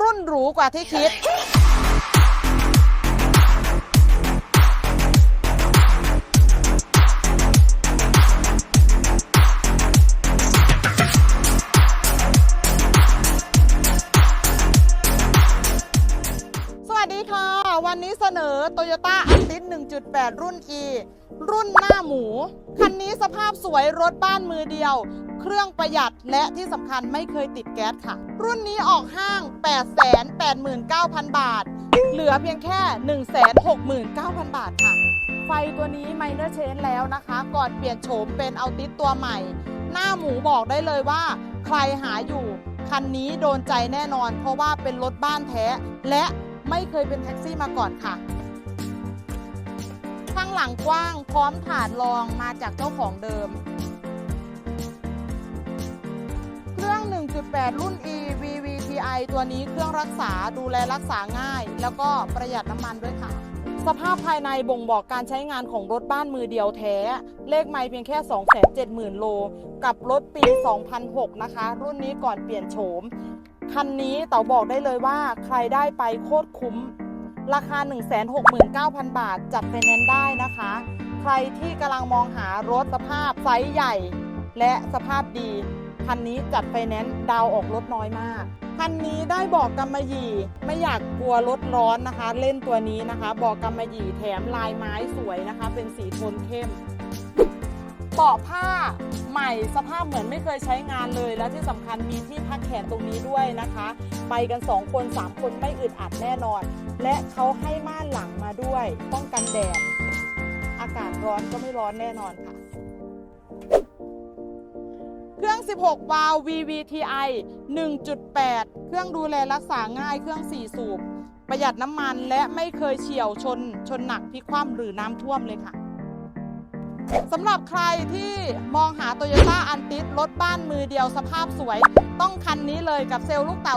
รุ่นหรูกว่าที่คิด สวัสดีค่ะ วันนี้เสนอ Toyota a l t i s 1.8 รุ่น E รุ่นหน้าหมู คันนี้สภาพสวยรถบ้านมือเดียว เครื่องประหยัดและที่สำคัญไม่เคยติดแก๊สค่ะ รุ่นนี้ออกห้าง 889,000 บาท เหลือเพียงแค่ 169,000 บาทค่ะ ไฟตัวนี้ไมเนอร์เชนแล้วนะคะ ก่อนเปลี่ยนโฉมเป็นเอาติสตัวใหม่ หน้าหมูบอกได้เลยว่า ใครหาอยู่ คันนี้โดนใจแน่นอน เพราะว่าเป็นรถบ้านแท้ และไม่เคยเป็นแท็กซี่มาก่อนค่ะ ข้างหลังกว้างพร้อมฐานรองมาจากเจ้าของเดิม เครื่อง 1.8 รุ่น E VVTi ตัวนี้เครื่องรักษาดูแลรักษาง่าย แล้วก็ประหยัดน้ำมันด้วยค่ะ สภาพภายในบ่งบอกการใช้งานของรถบ้านมือเดียวแท้ เลขไม่เพียงแค่ 270,000 โล กับรถปี 2006 นะคะ รุ่นนี้ก่อนเปลี่ยนโฉม คันนี้เต๋าบอกได้เลยว่าใครได้ไปโคตรคุ้ม ราคา 169,000 บาท จัดไฟแนนซ์ได้นะคะ ใครที่กำลังมองหารถสภาพไซส์ใหญ่ และสภาพดี คันนี้จัดไฟแนนซ์ดาวออกรถน้อยมากคันนี้ได้บอกกำมะหยี่ไม่อยากกลัวรถร้อนนะคะ เล่นตัวนี้นะคะ บอกกำมะหยี่แถมลายไม้สวยนะคะ เป็นสีโทนเข้มเบาะผ้าใหม่สภาพเหมือนไม่เคยใช้งานเลย และที่สำคัญมีที่พักแขนตรงนี้ด้วยนะคะ ไปกัน 2 คน 3 คนไม่อึดอัดแน่นอน และเขาให้ม่านหลังมาด้วยป้องกันแดดอากาศร้อนก็ไม่ร้อนแน่นอนค่ะ เครื่อง 16 วาล์ว VVTi 1.8 เครื่องดูแลรักษาง่าย เครื่อง 4 สูบ ประหยัดน้ำมันและไม่เคยเฉียวชน ชนหนักพิกคว่ำหรือน้ำท่วมเลยค่ะสำหรับใครที่มองหา Toyota a n t i s รถบ้านมือเดียวสภาพสวย ต้องคันนี้เลยกับเซลล์ลูกเต๋า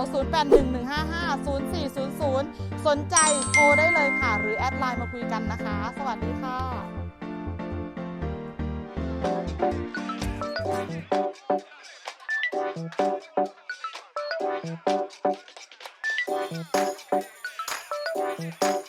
0811550400 สนใจโทรได้เลยค่ะ หรือแอดไลน์มาคุยกันนะคะ สวัสดีค่ะ Thank you.